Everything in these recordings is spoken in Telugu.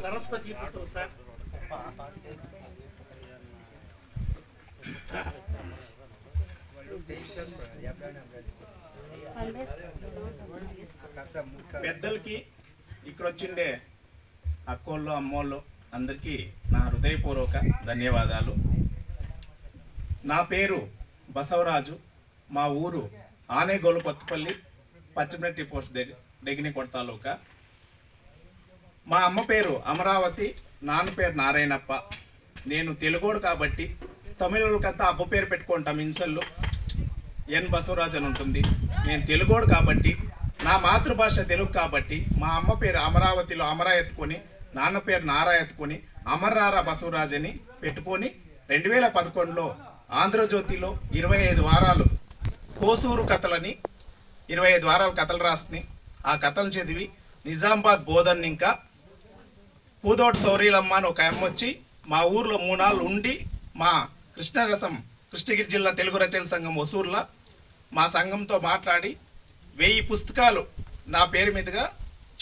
సరస్వతి సార్ పెద్దలకి ఇక్కడ వచ్చిండే అక్కోళ్ళు అమ్మోళ్ళు అందరికీ నా హృదయపూర్వక ధన్యవాదాలు. నా పేరు బసవరాజు. మా ఊరు ఆనేగోలు కొత్తపల్లి పచ్చిమిరట్టి పోస్ట్ దగ్గర డెగినికొడ తాలూకా మా అమ్మ పేరు అమరావతి నాన్న పేరు నారాయణప్ప. నేను తెలుగోడు కాబట్టి తమిళకంతా అబ్బ పేరు పెట్టుకుంటాం ఇన్సల్లో. ఎన్ బసవరాజ్ అని ఉంటుంది. నేను తెలుగోడు కాబట్టి నా మాతృభాష తెలుగు కాబట్టి మా అమ్మ పేరు అమరావతిలో అమరా ఎత్తుకొని నాన్న పేరు నారా ఎత్తుకొని అమరారా బసవరాజ్ అని పెట్టుకొని రెండు వేల పదకొండులో ఆంధ్రజ్యోతిలో ఇరవై ఐదు వారాలు కోసూరు కథలని ఇరవై ఐదు వారాలు కథలు రాస్తుంది ఆ కథలు చదివి నిజామాబాద్ బోధన్ ఇంకా పూదోటి సౌరీలమ్మ అని ఒక అమ్మ వచ్చి మా ఊర్లో మూడు నాళ్ళు ఉండి మా కృష్ణరసం కృష్ణగిరి జిల్లా తెలుగు రచనల సంఘం వసూర్లో మా సంఘంతో మాట్లాడి వెయ్యి పుస్తకాలు నా పేరు మీదుగా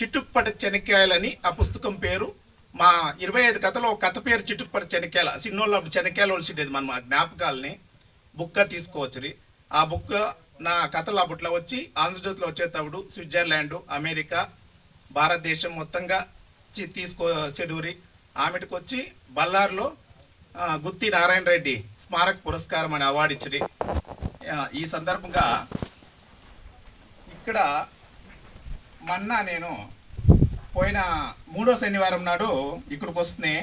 చిట్టుకుపట చెనక్కాయలని ఆ పుస్తకం పేరు. మా ఇరవై ఐదు కథలో ఒక కథ పేరు చిట్టుకుపట చెనక్కాయల. సిన్నోళ్ళు అప్పుడు చెనక్కాయలు వలసిడేది మన మా జ్ఞాపకాలని. బుక్క తీసుకోవచ్చురి. ఆ బుక్ నా కథలు అప్పట్లో వచ్చి ఆంధ్రజ్యోతిలో వచ్చేటప్పుడు స్విట్జర్లాండ్ అమెరికా భారతదేశం మొత్తంగా తీసుకో చదువురి ఆమెటికి వచ్చి బల్లార్లో గుత్తి నారాయణ రెడ్డి స్మారక పురస్కారం అని అవార్డు ఇచ్చిరి. ఈ సందర్భంగా ఇక్కడ మొన్న నేను పోయిన మూడో శనివారం నాడు ఇక్కడికి వస్తున్నాయి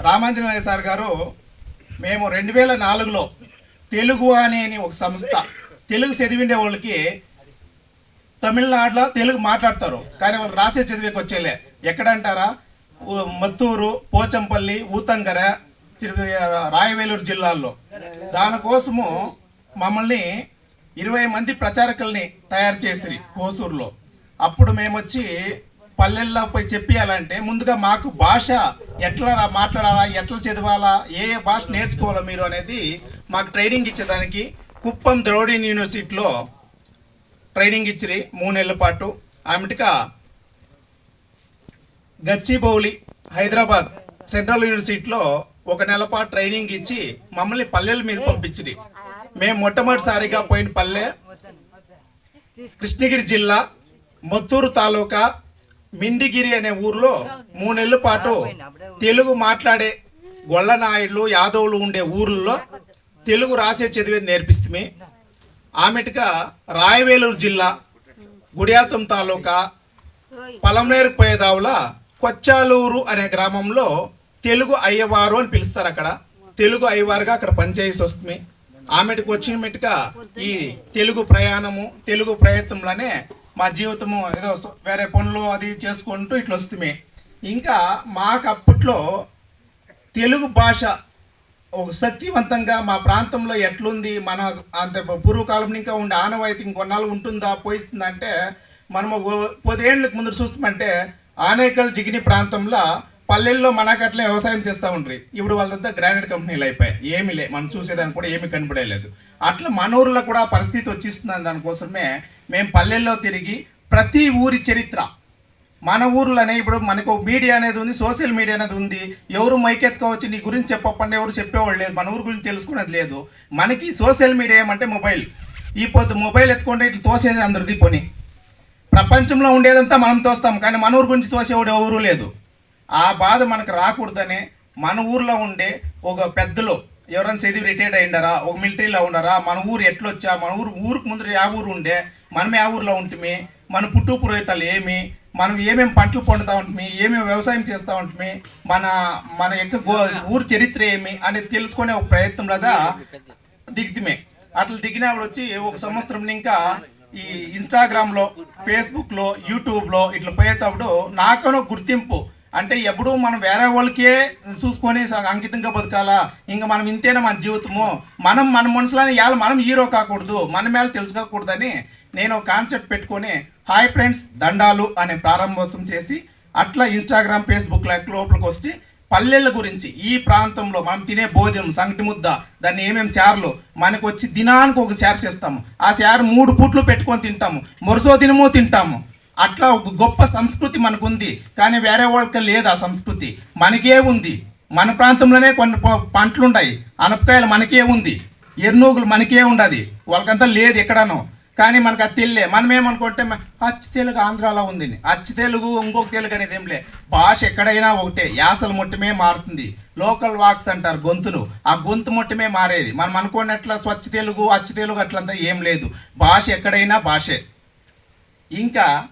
రామాంజనేయ సార్ గారు మేము రెండు వేల నాలుగులో తెలుగు అనే అని ఒక సంస్థ తెలుగు చదివిండే వాళ్ళకి తమిళనాడులో తెలుగు మాట్లాడతారు. కానీ వాళ్ళు రాసే చదివేకి వచ్చేలే. ఎక్కడంటారా? మత్తూరు పోచంపల్లి ఊతంగర రాయవేలూరు జిల్లాల్లో. దానికోసము మమ్మల్ని ఇరవై మంది ప్రచారకుల్ని తయారు చేసిరి కోసూరులో. అప్పుడు మేము వచ్చి పల్లెల్లో పోయి చెప్పియాలంటే ముందుగా మాకు భాష ఎట్లా రా- మాట్లాడాలా ఎట్లా చదవాలా ఏ ఏ భాష నేర్చుకోవాలా మీరు అనేది మాకు ట్రైనింగ్ ఇచ్చేదానికి కుప్పం ద్రౌడీన్ యూనివర్సిటీలో ట్రైనింగ్ ఇచ్చిరి మూడు నెలల పాటు. ఆమెటిగా గచ్చిబౌలి హైదరాబాద్ సెంట్రల్ యూనివర్సిటీలో ఒక నెల పాటు ట్రైనింగ్ ఇచ్చి మమ్మల్ని పల్లెల మీద పంపించిరి. మేము మొట్టమొదటిసారిగా పోయిన పల్లె కృష్ణగిరి జిల్లా మొత్తూరు తాలూకా మిండిగిరి అనే ఊర్లో మూడు నెలల పాటు తెలుగు మాట్లాడే గొల్లనాయుడులు యాదవులు ఉండే ఊర్లలో తెలుగు రాసే చదివేది నేర్పిస్తుంది. ఆమెటిగా రాయవేలూరు జిల్లా గుడియాతం తాలూకా పలమనేరు పోయేదావుల కొచ్చాలూరు అనే గ్రామంలో తెలుగు అయ్యవారు అని పిలుస్తారు అక్కడ. తెలుగు అయ్యవారుగా అక్కడ పనిచేసి వస్తుంది. ఆమెటికి వచ్చిన మెట్టుగా ఈ తెలుగు ప్రయాణము తెలుగు ప్రయత్నంలోనే మా జీవితము ఏదో వేరే పనులు అది చేసుకుంటూ ఇట్లా వస్తుంది. ఇంకా మాకు అప్పట్లో తెలుగు భాష శక్తివంతంగా మా ప్రాంతంలో ఎట్లుంది? మన అంత పూర్వకాలం ఇంకా ఉండే ఆనవాయితీ ఇంకొన్నాళ్ళు ఉంటుందా? పోయిస్తుందంటే మనము ఓ- పదేళ్ళకి ముందు చూస్తామంటే ఆనేకల్ జిగిని ప్రాంతంలో పల్లెల్లో మనకట్లే వ్యవసాయం చేస్తూ ఉండ్రి. ఇప్పుడు వాళ్ళంతా గ్రానైట్ కంపెనీలు అయిపోయాయి. ఏమీ లే మనం చూసేదానికి కూడా ఏమీ కనపడలేదు అట్లా మన ఊర్లో కూడా పరిస్థితి వచ్చిస్తుంది. దానికోసమే మేము పల్లెల్లో తిరిగి ప్రతి ఊరి చరిత్ర మన ఊర్లోనే ఇప్పుడు మనకు మీడియా అనేది ఉంది సోషల్ మీడియా అనేది ఉంది. ఎవరు మైకెత్తుకోవచ్చు నీ గురించి చెప్పండి ఎవరు చెప్పేవాళ్ళు లేదు. మన ఊరి గురించి తెలుసుకునేది లేదు. మనకి సోషల్ మీడియా ఏమంటే మొబైల్. ఈ పొద్దు మొబైల్ ఎత్తుకుంటే ఇట్లా తోసేది అందరిది పోని ప్రపంచంలో ఉండేదంతా మనం తోస్తాం కానీ మన ఊరు గురించి తోసేవాడు ఎవరు లేదు. ఆ బాధ మనకు రాకూడదనే మన ఊర్లో ఉండే ఒక పెద్దలు ఎవరైనా చదివి రిటైర్డ్ అయిండారా ఒక మిలిటరీలో ఉండారా? మన ఊరు ఎట్లొచ్చా? మన ఊరు ఊరికి ముందు ఆ ఊరు ఉండే? మనం ఆ ఊర్లో ఉంటుంది మన పుట్టు పురోహితాలు ఏమి? మనం ఏమేమి పంటలు పండుతూ ఉంటుంది ఏమేమి వ్యవసాయం చేస్తూ ఉంటుంది మన మన యొక్క గో ఊరు చరిత్ర ఏమి అనేది తెలుసుకునే ఒక ప్రయత్నంలో దిగుతుమే. అట్లా దిగినప్పుడు వచ్చి ఒక సంవత్సరం ఇంకా ఈ ఇన్స్టాగ్రామ్లో ఫేస్బుక్లో యూట్యూబ్లో ఇట్లా పోయేటప్పుడు నాకనో గుర్తింపు. అంటే ఎప్పుడు మనం వేరే వాళ్ళకే చూసుకొని అంకితంగా బతకాలా? ఇంకా మనం ఇంతేనా మన జీవితము? మనం మన మనసులోనే ఇవాళ మనం హీరో కాకూడదు. మన మేల తెలుసుకోకూడదని నేను ఒక కాన్సెప్ట్ పెట్టుకొని హాయ్ ఫ్రెండ్స్ దండాలు అనే ప్రారంభోత్సవం చేసి అట్లా ఇన్స్టాగ్రామ్ ఫేస్బుక్ లోపలికి వస్తే పల్లెల గురించి ఈ ప్రాంతంలో మనం తినే భోజనం సంగటి ముద్ద దాన్ని ఏమేమి శారలు మనకు వచ్చి దినానికి ఒక శార చేస్తాము. ఆ శార మూడు పూట్లు పెట్టుకొని తింటాము మొరసో దినము తింటాము. అట్లా ఒక గొప్ప సంస్కృతి మనకు ఉంది కానీ వేరే వాళ్ళకి లేదు ఆ సంస్కృతి. మనకే ఉంది. మన ప్రాంతంలోనే కొన్ని పంటలు ఉన్నాయి అనపకాయలు మనకే ఉంది. ఎర్నూగులు మనకే ఉండదు. వాళ్ళకంతా లేదు ఎక్కడనో. కానీ మనకు అది తెలియలే. మనం ఏమనుకుంటే అచ్చు తెలుగు ఆంధ్రాలో ఉంది అచ్చు తెలుగు ఇంకొక తెలుగు అనేది ఏంలే భాష ఎక్కడైనా ఒకటే. యాసలు మొట్టమే మారుతుంది. లోకల్ వాక్స్ అంటారు గొంతులు. ఆ గొంతు మొట్టమే మారేది. మనం అనుకున్నట్ల స్వచ్ఛ తెలుగు అచ్చు తెలుగు అట్లంతా ఏం లేదు. భాష ఎక్కడైనా భాషే. ఇంకా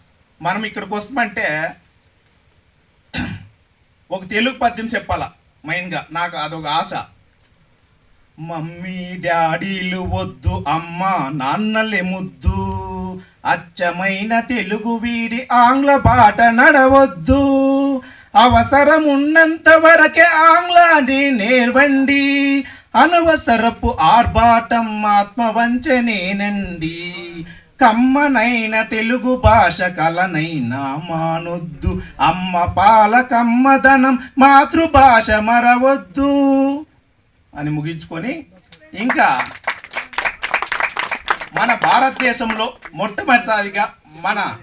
మనం ఇక్కడికి వస్తామంటే ఒక తెలుగు పద్యం చెప్పాలా? మెయిన్గా. నాకు అదొక ఆశ. మమ్మీ డాడీలు వద్దు అమ్మ నాన్నలే ముద్దు. అచ్చమైన తెలుగు వీడి ఆంగ్ల పాట నడవద్దు. అవసరం ఉన్నంత వరకే ఆంగ్లాన్ని నేర్వండి. అనవసరపు ఆర్భాటం ఆత్మవంచనేనండి కమ్మనైన తెలుగు భాష కలనైనా మానొద్దు. అమ్మ పాలకమ్మదనం మాతృభాష మరవద్దు. అని ముగించుకొని ఇంకా మన భారతదేశంలో మొట్టమొదటిసారిగా మన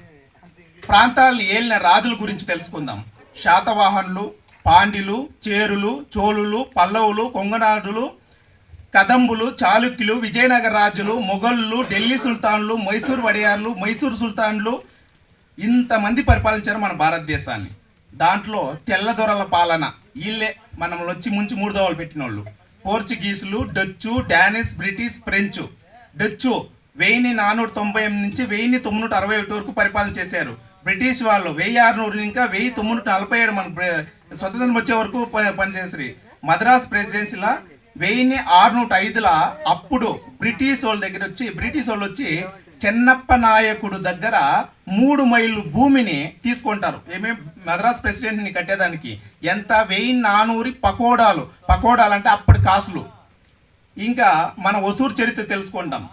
ప్రాంతాలను ఏలిన రాజుల గురించి తెలుసుకుందాం. శాతవాహనులు పాండ్యులు చేరులు చోళులు పల్లవులు కొంగనాడులు కదంబులు చాళుక్యులు విజయనగర రాజులు మొఘళ్ళు ఢిల్లీ సుల్తాన్లు మైసూర్ వడియార్లు మైసూర్ సుల్తాన్లు ఇంతమంది పరిపాలించారు మన భారతదేశాన్ని. దాంట్లో తెల్లదొరల పాలన వీళ్ళే మనం వచ్చి ముంచి మూడు దోవలు పెట్టిన వాళ్ళు పోర్చుగీసులు Dutch Danish British French. Dutch వెయ్యి నానూట తొంభై ఎనిమిది నుంచి వెయ్యి తొమ్మిది అరవై ఒకటి వరకు పరిపాలన చేశారు. బ్రిటిష్ వాళ్ళు వెయ్యి ఆరునూరు ఇంకా వెయ్యి తొమ్మిది నలభై ఏడు మన స్వతంత్రం వచ్చే వరకు ప- మద్రాస్ ప్రెసిడెన్సీలో వెయ్యి ఆరునూట ఐదుల అప్పుడు బ్రిటిష్ వాళ్ళ దగ్గర వచ్చి బ్రిటిష్ వాళ్ళు వచ్చి చెన్నప్ప నాయకుడు దగ్గర మూడు మైళ్ళు భూమిని తీసుకుంటారు. ఏమే మద్రాస్ ప్రెసిడెంట్ని కట్టేదానికి ఎంత? వెయ్యి నానూరి పకోడాలు. పకోడాలు అంటే అప్పటి కాసులు. ఇంకా మన ఒసూరు చరిత్ర తెలుసుకుంటాం.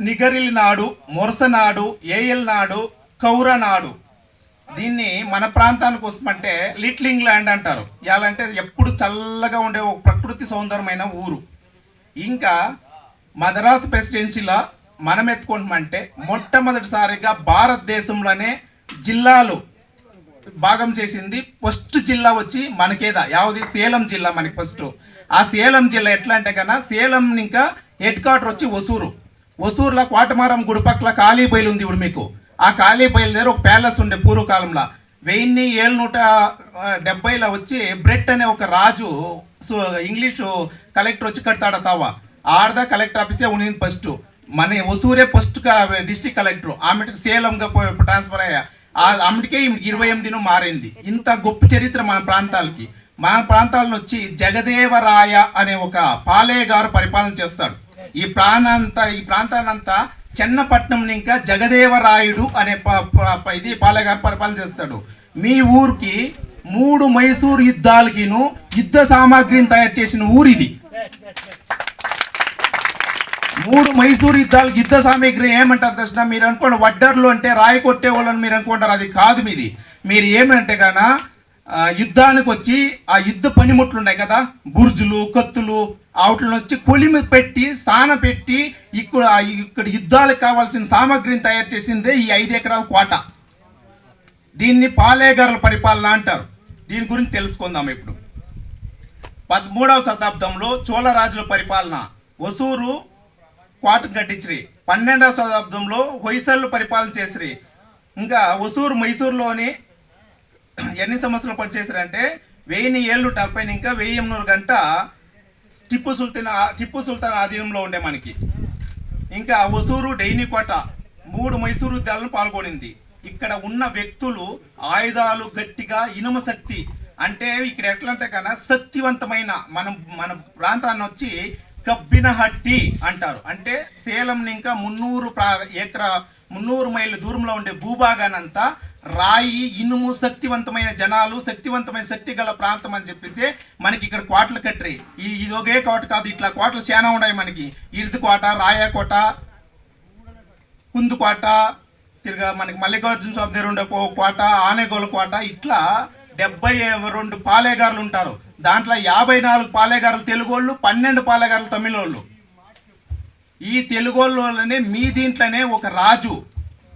నిగరిలి నాడు మొరసనాడు ఏఎల్ నాడు కౌర నాడు. దీన్ని మన ప్రాంతానికి వస్తామంటే లిటిల్ ఇంగ్లాండ్ అంటారు. ఎలాంటే ఎప్పుడు చల్లగా ఉండే ఒక ప్రకృతి సౌందర్యమైన ఊరు. ఇంకా మద్రాసు ప్రెసిడెన్సీలో మనం ఎత్తుకుంటామంటే మొట్టమొదటిసారిగా భారతదేశంలోనే జిల్లాలు భాగం చేసింది. ఫస్ట్ జిల్లా వచ్చి మనకేదా? యావది సేలం జిల్లా మనకి ఫస్ట్. ఆ సేలం జిల్లా ఎట్లా అంటే కన్నా సేలం ఇంకా హెడ్ క్వార్టర్ వచ్చి ఒసూరు. ఒసూరులో కోటమారం గుడి పక్కల ఖాళీ బయలు ఉంది ఇప్పుడు మీకు. ఆ ఖాళీ బయలు దగ్గర ఒక ప్యాలెస్ ఉండే పూర్వకాలంలో. వెయ్యి ఏళ్ళనూట డెబ్బైలో వచ్చి బ్రెట్ అనే ఒక రాజు సో ఇంగ్లీషు కలెక్టర్ వచ్చి కడతాడు తావా? ఆడదా కలెక్టర్ ఆఫీసే ఉండింది ఫస్ట్. మన ఒసూరే ఫస్ట్ డిస్ట్రిక్ట్ కలెక్టర్. ఆమెకు సేలంగా ట్రాన్స్ఫర్ అయ్యా. ఆమెకే ఆమెటికే ఇరవై ఎనిమిదిను మారింది. ఇంత గొప్ప చరిత్ర మన ప్రాంతాలకి. మన ప్రాంతాలను వచ్చి జగదేవరాయ అనే ఒక పాలయ్య గారు పరిపాలన చేస్తాడు. ఈ ప్రాణంతా ఈ ప్రాంతానంతా చెన్నపట్నం ఇంకా జగదేవరాయుడు అనే ప- ప- ఇది పాలయ్య గారు పరిపాలన చేస్తాడు. మీ ఊరికి మూడు మైసూర్ యుద్ధాలకిను యుద్ధ సామాగ్రిని తయారు చేసిన ఊరిది. ఇది మూడు మైసూరు యుద్ధాలు యుద్ధ సామాగ్రి ఏమంటారు తెలిసిన మీరు అనుకోండి వడ్డర్లు అంటే రాయి కొట్టే వాళ్ళని మీరు అనుకుంటారు. అది కాదు మీది. మీరు ఏమంటే కాన యుద్ధానికి వచ్చి ఆ యుద్ధ పనిముట్లు ఉన్నాయి కదా బుర్జులు కత్తులు వాటిని వచ్చి కొలిమి పెట్టి సాన పెట్టి ఇక్కడ ఇక్కడ యుద్ధాలకు కావాల్సిన సామాగ్రిని తయారు చేసిందే ఈ ఐదు ఎకరాల కోట. దీన్ని పాలేగారుల పరిపాలన అంటారు. దీని గురించి తెలుసుకుందాం ఇప్పుడు. పదమూడవ శతాబ్దంలో చోళరాజుల పరిపాలన. ఒసూరు కోట కట్టించిరి. పన్నెండవ శతాబ్దంలో హొయసళ్ళు పరిపాలన చేసిరి. ఇంకా ఒసూరు మైసూరులోని ఎన్ని సంవత్సరాలు పనిచేసారంటే వెయ్యి ఏళ్ళు డెబ్బై ఇంకా వెయ్యి ఎనిమిది గంట టిప్పు సుల్తాన్ టిప్పు సుల్తాన్ ఆధీనంలో ఉండే మనకి. ఇంకా ఒసూరు డైని కోట మూడు మైసూరు యుద్ధాలను పాల్గొనింది. ఇక్కడ ఉన్న వ్యక్తులు ఆయుధాలు గట్టిగా ఇనుమ శక్తి అంటే ఇక్కడ ఎట్లా అంటే కన్నా శక్తివంతమైన మనం మన ప్రాంతాన్ని వచ్చి కబ్బినహట్టి అంటారు. అంటే సేలం ఇంకా మున్నూరు ప్రా ఎకరా మున్నూరు మైళ్ళ దూరంలో ఉండే భూభాగానంతా రాయి ఇనుము శక్తివంతమైన జనాలు శక్తివంతమైన శక్తి గల ప్రాంతం అని చెప్పేసి మనకి ఇక్కడ కోటలు కట్టరి ఇది ఒకే కోట కాదు ఇట్లా కోటలు చాలా ఉన్నాయి మనకి. ఇరుదు కోట రాయ కోట కుందుకోట తిరగా మనకి మల్లికార్జున స్వామి దగ్గర ఉండే కో- కోట ఆనేగోల కోట ఇట్లా డెబ్బై రెండు పాలేగారులు ఉంటారు. దాంట్లో యాభై నాలుగు పాలేగారులు తెలుగు వాళ్ళు పన్నెండు పాలేగారులు తమిళ వాళ్ళు ఈ తెలుగు మీ దీంట్లోనే ఒక రాజు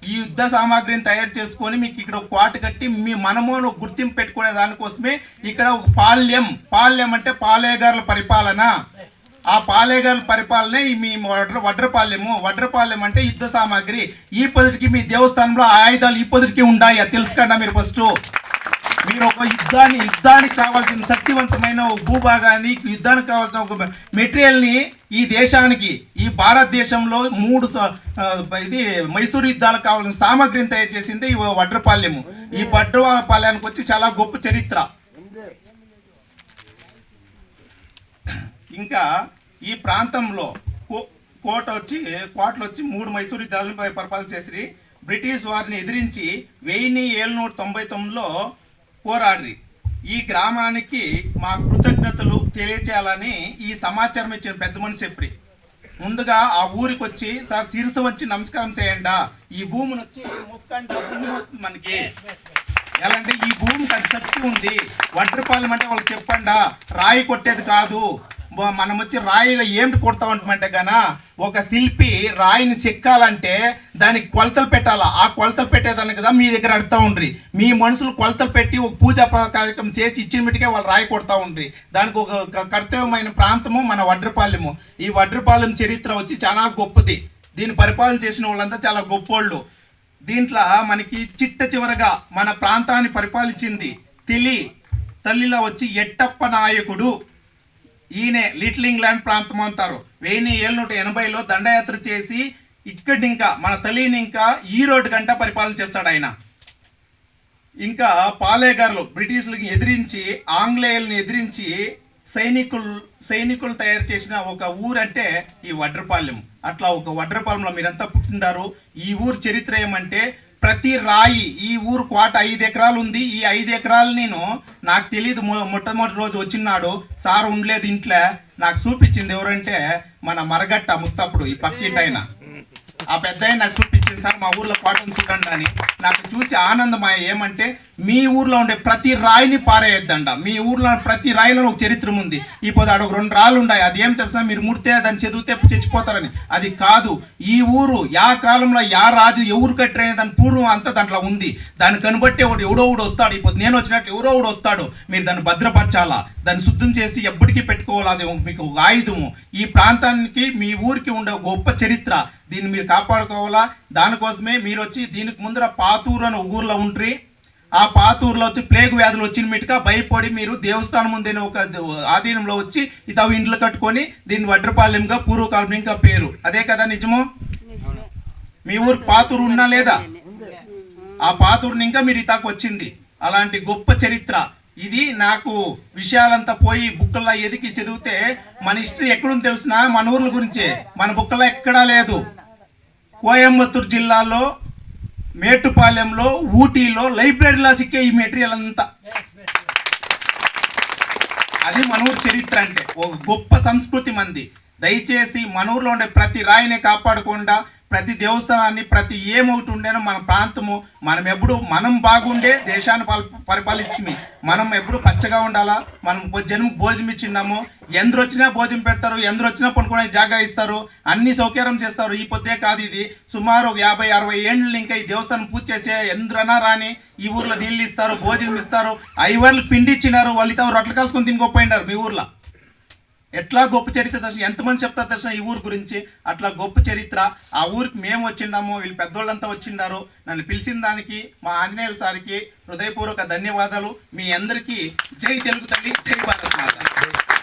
ఈ యుద్ధ సామాగ్రిని తయారు చేసుకొని మీకు ఇక్కడ ఒక కోట కట్టి మీ మనము గుర్తింపు పెట్టుకునే దానికోసమే ఇక్కడ ఒక పాల్యం. పాల్యం అంటే పాలేగారుల పరిపాలన. ఆ పాలేగారుల పరిపాలనే మీ వడ్ర వడ్రపాల్యము. వడ్రపాలెం అంటే యుద్ధ సామాగ్రి. ఈ పొద్దుటికి మీ దేవస్థానంలో ఆయుధాలు ఈ పొద్దుటికి ఉన్నాయి అది తెలుసుకుండా మీరు ఫస్ట్. మీరు ఒక యుద్ధాన్ని యుద్ధానికి కావాల్సిన శక్తివంతమైన ఒక భూభాగాన్ని యుద్ధానికి కావాల్సిన ఒక మెటీరియల్ని ఈ దేశానికి ఈ భారతదేశంలో మూడు స- ఇది మైసూరు యుద్ధాలకు కావాల్సిన సామాగ్రిని తయారు చేసింది ఈ వడ్రపాల్యము ఈ వడ్రపాల్యానికి వచ్చి చాలా గొప్ప చరిత్ర. ఇంకా ఈ ప్రాంతంలో కో- కోట వచ్చి కోటలు వచ్చి మూడు మైసూరు యుద్ధాలను పరిపాలన చేసి బ్రిటిష్ వారిని ఎదిరించి వెయ్యి ఏళ్ళనూట తొంభై తొమ్మిదిలో పోరాడ్రి. ఈ గ్రామానికి మా కృతజ్ఞతలు తెలియచేయాలని ఈ సమాచారం ఇచ్చిన పెద్ద మనిషి చెప్పి. ముందుగా ఆ ఊరికి వచ్చి సార్ శిరస వచ్చి నమస్కారం చేయండి? ఈ భూమిని వచ్చి ముక్కంటే భూమి వస్తుంది మనకి. ఎలా అంటే ఈ భూమికి అది శక్తి ఉంది. వంటరిపాలెం అంటే వాళ్ళకి చెప్పండా? రాయి కొట్టేది కాదు. మనం వచ్చి రాయిగా ఏమిటి కొడతా ఉంటామంటే ఒక శిల్పి రాయిని చెక్కాలంటే దానికి కొలతలు పెట్టాలా? ఆ కొలతలు పెట్టేదానికి కదా మీ దగ్గర అడుగుతూ ఉండ్రి. మీ మనుషులు కొలతలు పెట్టి ఒక పూజా కార్యక్రమం చేసి ఇచ్చిన మిటికే వాళ్ళు రాయి కొడతా ఉండ్రి. దానికి ఒక కర్తవ్యమైన ప్రాంతము మన వడ్రపాలెము. ఈ వడ్రపాలెం చరిత్ర వచ్చి చాలా గొప్పది. దీన్ని పరిపాలన చేసిన వాళ్ళంతా చాలా గొప్పోళ్ళు. దీంట్లో మనకి చిట్ట చివరగా మన ప్రాంతాన్ని పరిపాలించింది తిలి. తల్లిలో వచ్చి ఎట్టప్ప నాయకుడు. ఈయనే లిటిల్ ఇంగ్లాండ్ ప్రాంతం అంటారు. వెయ్యి ఏళ్ళ నూట ఎనభైలో దండయాత్ర చేసి ఇక్కడ ఇంకా మన తల్లిని ఇంకా ఈ రోడ్డు గంట పరిపాలన చేస్తాడు ఆయన. ఇంకా పాలేగారులు బ్రిటిష్లకు ఎదిరించి ఆంగ్లేయులను ఎదిరించి సైనికులు సైనికులు తయారు చేసిన ఒక ఊరు అంటే ఈ వడ్రపాలెం. అట్లా ఒక వడ్రపాలెంలో మీరంతా పుట్టిండారు. ఈ ఊరు చరిత్ర ఏమంటే ప్రతి రాయి ఈ ఊరు కోట ఐదు ఎకరాలు ఉంది. ఈ ఐదు ఎకరాలు నేను నాకు తెలియదు మొ- మొట్టమొదటి రోజు వచ్చినాడు. సార్ ఉండలేదు ఇంట్లో. నాకు చూపించింది ఎవరంటే మన మరగట్ట ముత్తప్పుడు ఈ పక్కింటైన ఆ పెద్ద నాకు నాకు చూపించింది సార్ మా ఊర్లో కోటను చూడండి అని. నాకు చూసి ఆనందం ఏమంటే మీ ఊర్లో ఉండే ప్రతి రాయిని పారేయద్దండ మీ ఊర్లో ప్రతి రాయిలో ఒక చరిత్ర ఉంది. ఇప్పుడు ఆడ ఒక రెండు రాళ్ళు ఉన్నాయి. అది ఏం తెలుసా? మీరు ముడితే దాన్ని చదివితే చచ్చిపోతారని. అది కాదు ఈ ఊరు యా కాలంలో యా రాజు ఎవరు కట్టారనే దాని పూర్వం అంతా దాంట్లో ఉంది. దాన్ని కనుబట్టి ఒకడు ఎవడో ఒకడు వస్తాడు. ఇప్పుడు నేను వచ్చినట్టు ఎవరో ఒకడు వస్తాడు. మీరు దాన్ని భద్రపరచాలా? దాన్ని శుద్ధం చేసి ఎప్పటికీ పెట్టుకోవాలి? అది మీకు ఒక ఆయుధము. ఈ ప్రాంతానికి మీ ఊరికి ఉండే గొప్ప చరిత్ర. దీన్ని మీరు కాపాడుకోవాలా? దానికోసమే మీరు వచ్చి దీనికి ముందర పాతూరు అని ఊర్లో ఉంట్రి ఆ పాతూరులో వచ్చి ప్లేగ్ వ్యాధులు వచ్చిన మీటుగా భయపడి మీరు దేవస్థానం ముందే ఒక ఆధీనంలో వచ్చి ఇతవి ఇండ్లు కట్టుకొని దీన్ని వడ్రపాలెంగా పూర్వకాలం ఇంకా పేరు. అదే కదా నిజము? మీ ఊరికి పాతూరు ఉన్నా లేదా? ఆ పాతూరుని ఇంకా మీరు ఇతాకు వచ్చింది. అలాంటి గొప్ప చరిత్ర. ఇది నాకు విషయాలంతా పోయి బుక్కల్లో ఎదికి చదివితే మన హిస్టరీ ఎక్కడుంది తెలిసిన? మన ఊర్ల గురించే. మన బుక్కలో ఎక్కడా లేదు. కోయంబత్తూరు జిల్లాలో మేటుపాలెంలో ఊటీలో లైబ్రరీలో సిక్కే ఈ మెటీరియల్ అంతా. అది మనూరు చరిత్ర అంటే. ఒక గొప్ప సంస్కృతి మంది. దయచేసి మన ఊర్లో ఉండే ప్రతి రాయిని కాపాడకుండా ప్రతి దేవస్థానాన్ని ప్రతి ఏమొకటి ఉండేనో మన ప్రాంతము మనం ఎప్పుడు మనం బాగుండే దేశాన్ని పరిపాలిస్తుంది. మనం ఎప్పుడు పచ్చగా ఉండాలా? మనం జనం భోజనం ఇచ్చిన్నాము ఎందరు వచ్చినా భోజనం పెడతారు ఎందరు వచ్చినా పనుకునే జాగా ఇస్తారు అన్ని సౌకర్యం చేస్తారు. ఈ పొద్దే కాదు ఇది. సుమారు ఒక యాభై అరవై ఏళ్ళు ఇంకా ఈ దేవస్థానం పూజ చేసే ఎందరన్నా రాని ఈ ఊర్లో నీళ్ళు ఇస్తారు భోజనం ఇస్తారు ఐవర్లు పిండి ఇచ్చినారు వాళ్ళు రొట్టెలు కాల్చుకొని తిని గొప్ప మీ ఊర్లో. ఎట్లా గొప్ప చరిత్ర దర్శనం ఎంతమంది చెప్తారు దర్శనం ఈ ఊరు గురించి? అట్లా గొప్ప చరిత్ర. ఆ ఊరికి మేము వచ్చిండాము వీళ్ళు పెద్దోళ్ళంతా వచ్చిండారు నన్ను పిలిచిన దానికి మా ఆంజనేయుల సార్కి హృదయపూర్వక ధన్యవాదాలు. మీ అందరికీ జై తెలుగు తల్లి జై భారత్ మాత.